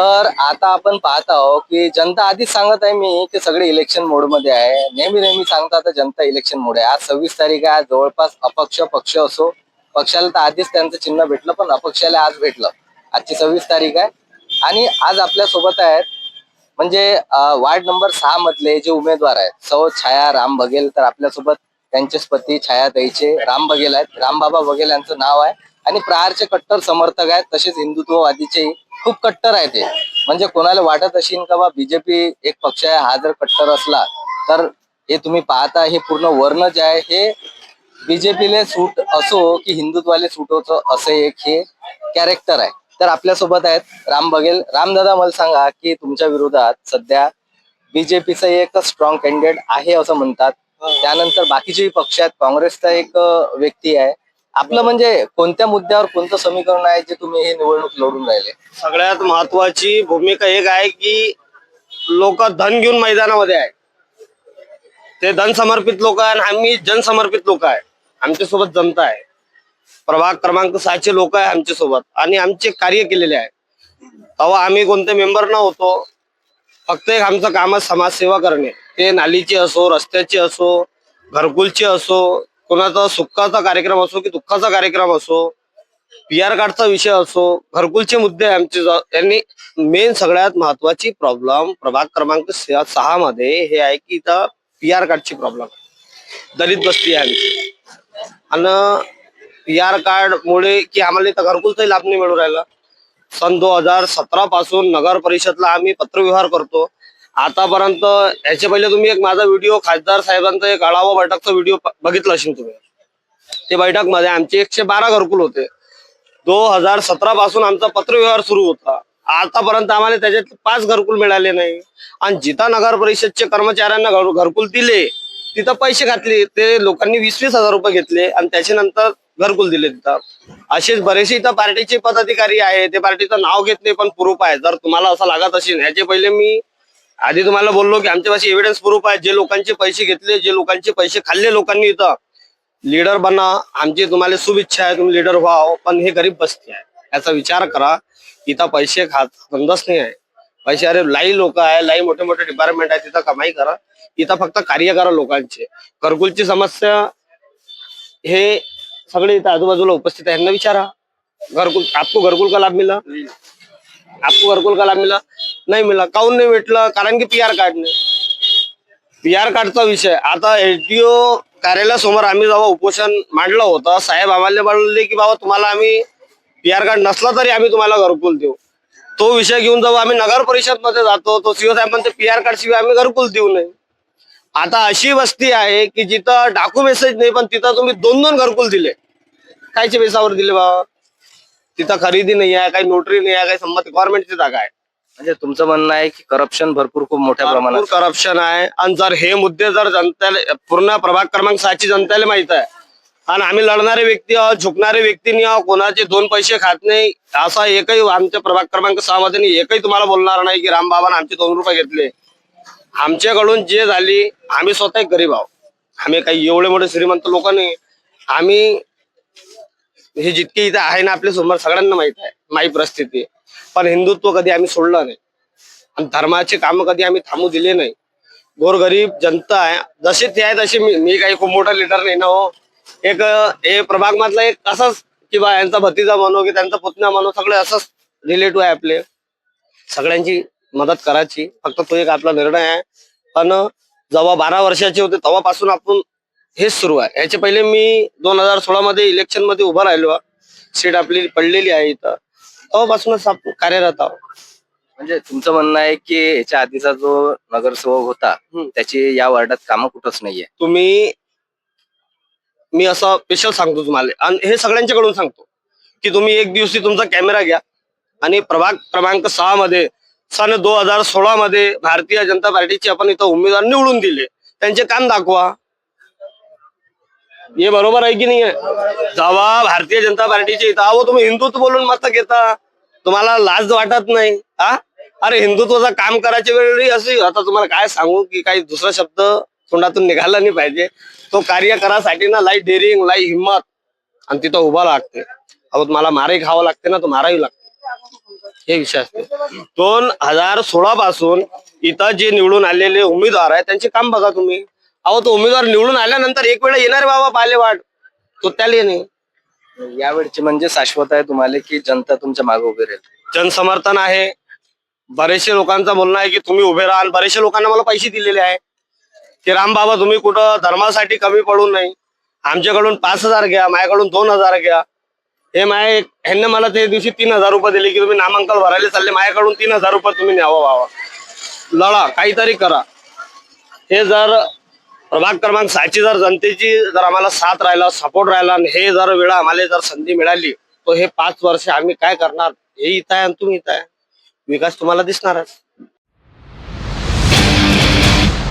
तर आता आपण पाहत आहोत की जनता आधीच सांगत आहे मी की सगळे इलेक्शन मोडमध्ये आहे. नेहमी नेहमी सांगता जनता इलेक्शन मोड आहे. आज सव्वीस तारीख आहे. आज जवळपास अपक्ष पक्ष असो पक्षाला तर आधीच त्यांचं चिन्ह भेटलं पण अपक्षाला आज भेटलं. आजची सव्वीस तारीख आहे. आणि आज आपल्यासोबत आहेत म्हणजे वार्ड नंबर सहा मधले जे उमेदवार आहेत सौ छाया राम बघेल तर आपल्यासोबत त्यांचेच पती छाया ताईचे राम बघेल आहेत. रामबाबा बघेल यांचं नाव आहे. आणि प्रहारचे कट्टर समर्थक आहेत तसेच हिंदुत्ववादीचे खूप कट्टर आहे ते. म्हणजे कोणाला वाटत असेल का बा बीजेपी एक पक्ष आहे हा जर कट्टर असला तर हे तुम्ही पाहता हे पूर्ण वर्ण जे आहे हे बीजेपीले सूट असो की हिंदुत्वाले सूट होतो असं एक हे कॅरेक्टर आहे. तर आपल्यासोबत आहेत राम बघेल. रामदादा मला सांगा की तुमच्या विरोधात सध्या बीजेपीचं एक स्ट्रॉंग कॅन्डिडेट आहे असं म्हणतात. त्यानंतर बाकीचे पक्ष आहेत. काँग्रेसचा एक व्यक्ती आहे. आपलं म्हणजे कोणत्या मुद्द्यावर कोणतं समीकरण आहे जे तुम्ही हे निवडणूक लढून राहिले? सगळ्यात महत्वाची भूमिका एक आहे की लोक धन घेऊन मैदानामध्ये आहे. ते धन समर्पित लोक आहे आणि आम्ही जनसमर्पित लोक आहे. आमच्यासोबत जनता आहे. प्रभाग क्रमांक सहाचे लोक आहे आमच्यासोबत आणि आमचे कार्य केलेले आहे. तेव्हा आम्ही कोणते मेंबर न होतो फक्त एक आमचं काम आहे समाजसेवा करणे. ते नालीचे असो रस्त्याचे असो घरकुलचे असो कोणाचा सुखाचा कार्यक्रम असो की दुःखाचा कार्यक्रम असो पी आर कार्डचा विषय असो घरकुलचे मुद्दे आमचे त्यांनी यांनी मेन सगळ्यात महत्वाची प्रॉब्लेम प्रभाग क्रमांक सहा मध्ये हे आहे की इथं पी आर कार्डची प्रॉब्लेम दलित बस्ती आहे आमची. आणि पी आर कार्ड मुळे की आम्हाला इथं घरकुलचाही लाभ नाही मिळू राहिला. सन दोन हजार सतरा पासून नगर परिषदला आम्ही पत्रव्यवहार करतो. आतापर्यंत याच्या पहिले तुम्ही एक माझा व्हिडिओ खासदार साहेबांचा एक आढावा बैठकचा व्हिडिओ बघितला असेल तुम्ही. ते बैठकमध्ये आमचे एकशे बारा घरकुल होते. दोन हजार सतरा पासून आमचा पत्रव्यवहार सुरू होता. आतापर्यंत आम्हाला त्याच्यात पाच घरकुल मिळाले नाही. आणि जिथं नगर परिषदचे कर्मचाऱ्यांना घर- घरकुल दिले. तिथं पैसे घातले. ते लोकांनी वीस वीस हजार रुपये घेतले आणि त्याच्यानंतर घरकुल दिले तिथं. असेच बरेचसे इथं पार्टीचे पदाधिकारी आहे ते पार्टीचं नाव घेत नाही पण प्रूफ आहे. जर तुम्हाला असं लागत असेल ह्याचे पहिले मी आधी तुम्हाला बोललो की आमच्यापाशी एव्हिडन्स प्रूफ आहे. जे लोकांचे पैसे घेतले जे लोकांचे पैसे खाल्ले लोकांनी इथं. लीडर बना आमची तुम्हाला शुभेच्छा आहे तुम्ही लीडर व्हाव पण हे गरीब बसते आहे. याचा विचार करा इथं पैसे खात धंदाच नाही आहे. पैसे अरे लाई लोक आहे लाई मोठे मोठे डिपार्टमेंट आहे तिथं कमाई करा. इथं फक्त कार्य करा लोकांचे. घरकुलची समस्या हे सगळे इथं आजूबाजूला उपस्थित आहे. यांना विचारा. घरकुल आपको घरकुल का लाभ मिला? आपको घरकुल का लाभ मिला? नाही मिळाला काऊन नाही भेटलं? कारण की पी आर कार्ड नाही. पी आर कार्डचा विषय. आता एलटीओ कार्यालयासमोर आम्ही जेव्हा उपोषण मांडलं होतं साहेब आम्हाला म्हणले की बाबा तुम्हाला आम्ही पी आर कार्ड नसला तरी आम्ही तुम्हाला घरकुल देऊ. तो विषय घेऊन जेव्हा आम्ही नगर परिषदमध्ये जातो तो सीओ साहेब म्हणते पी आर कार्ड शिवाय आम्ही घरकुल देऊ नये. आता अशी वस्ती आहे की जिथं डाकू मेसेज नाही पण तिथं तुम्ही दोन दोन घरकुल दिले. कायचे पैसावर दिले बाबा? तिथं खरेदी नाही आहे काही नोटरी नाही आहे काही संमती गव्हर्नमेंटची जागा आहे. म्हणजे तुमचं म्हणणं आहे की करप्शन भरपूर खूप मोठ्या प्रमाणात करप्शन आहे. आणि जर हे मुद्दे जर जनतेला पूर्ण प्रभाग क्रमांक सहाची जनतेला माहीत आहे. आणि आम्ही लढणारे व्यक्ती आहोत झुकणारे व्यक्ती नाही आहोत कोणाचे दोन पैसे खात नाही असा एकही आमच्या प्रभाग क्रमांक सहा मध्ये एकही तुम्हाला बोलणार नाही की रामबाबाने आमचे दोन रुपये घेतले. आमच्याकडून जे झाली आम्ही स्वतः गरीब आहोत. आम्ही काही एवढे मोठे श्रीमंत लोक नाही. आम्ही हे जितके इथे आहे ना आपल्यासमोर सगळ्यांना माहीत आहे. माही परिस्थिती पण हिंदुत्व कधी आम्ही सोडलं नाही. आणि धर्माचे काम कधी आम्ही थांबू दिले नाही. गोरगरीब जनता आहे. जसे ते आहे तसे मी मी काही खूप मोठा लिडर नाही ना हो. एक हे प्रभाग मधला एक असंच की बा यांचा भतीजा म्हणू की त्यांचा पुतण्या म्हणू सगळे असंच रिलेटिव्ह आहे आपले. सगळ्यांची मदत करायची. फक्त तो एक आपला निर्णय आहे. पण जेव्हा बारा वर्षाचे होते तेव्हापासून आपण हेच सुरू आहे. याच्या पहिले मी दोन हजार सोळा मध्ये इलेक्शनमध्ये उभा राहिलो. सीट आपली पडलेली आहे इथं. तेव्हापासूनच आपण कार्यरत आहोत. म्हणजे तुमचं म्हणणं आहे की याच्या आधीचा जो नगरसेवक होता. त्याची या वार्डात कामं कुठंच नाहीये. तुम्ही मी असं स्पेशल सांगतो तुम्हाला. आणि हे सगळ्यांच्याकडून सांगतो. की तुम्ही एक दिवशी तुमचा कॅमेरा घ्या. आणि प्रभाग क्रमांक सहा मध्ये सन दोन हजार सोळा मध्ये भारतीय जनता पार्टीचे आपण इथं उमेदवार निवडून दिले. त्यांचे काम दाखवा. हे बरोबर आहे की नाही आहे? जेव्हा भारतीय जनता पार्टीचे इथं. अहो तुम्ही हिंदुत्व बोलून मत घेता. तुम्हाला लाज वाटत नाही. हा? अरे हिंदुत्वाचं काम करायच्या वेळी असे आता तुम्हाला काय सांगू की काही दुसरा शब्द तोंडातून निघाला नाही पाहिजे. तो कार्य करासाठी ना लाई डेअरिंग लाई हिंमत. आणि तिथं उभा लागते. अहो तुम्हाला मारही खावं लागते ना तो माराही लागते. हे विषय असते. दोन हजार सोळा पासून इथं जे निवडून आलेले उमेदवार आहे त्यांचे काम बघा तुम्ही. अहो तो उमेदवार निवडून आल्यानंतर एक वेळा येणार बाबा पाले वाट तो त्याला येणे. यावेळची म्हणजे शाश्वत आहे तुम्हाला की जनता तुमच्या मागे उभी राहील? जनसमर्थन आहे. बरेचशे लोकांचं म्हणणं आहे की तुम्ही उभे राहा आणि बरेचशे लोकांना मला पैसे दिलेले आहे. की राम बाबा तुम्ही कुठं धर्मासाठी कमी पडू नाही आमच्याकडून पाच हजार घ्या माझ्याकडून दोन हजार घ्या. हे माय ह्यांनी मला ते दिवशी तीन हजार रुपये दिले की तुम्ही नामांकन भरायला चालले माझ्याकडून तीन हजार रुपये तुम्ही न्यावं व्हावा लढा काहीतरी करा. हे जर प्रभाग क्रमांक सहाची जर जनतेची जर आम्हाला साथ राहिला सपोर्ट राहिला आणि हे जर वेळा आम्हाला जर संधी मिळाली तर हे पाच वर्ष आम्ही काय करणार? हे इथं आहे आणि तुम्ही इथं आहे. विकास तुम्हाला दिसणारच.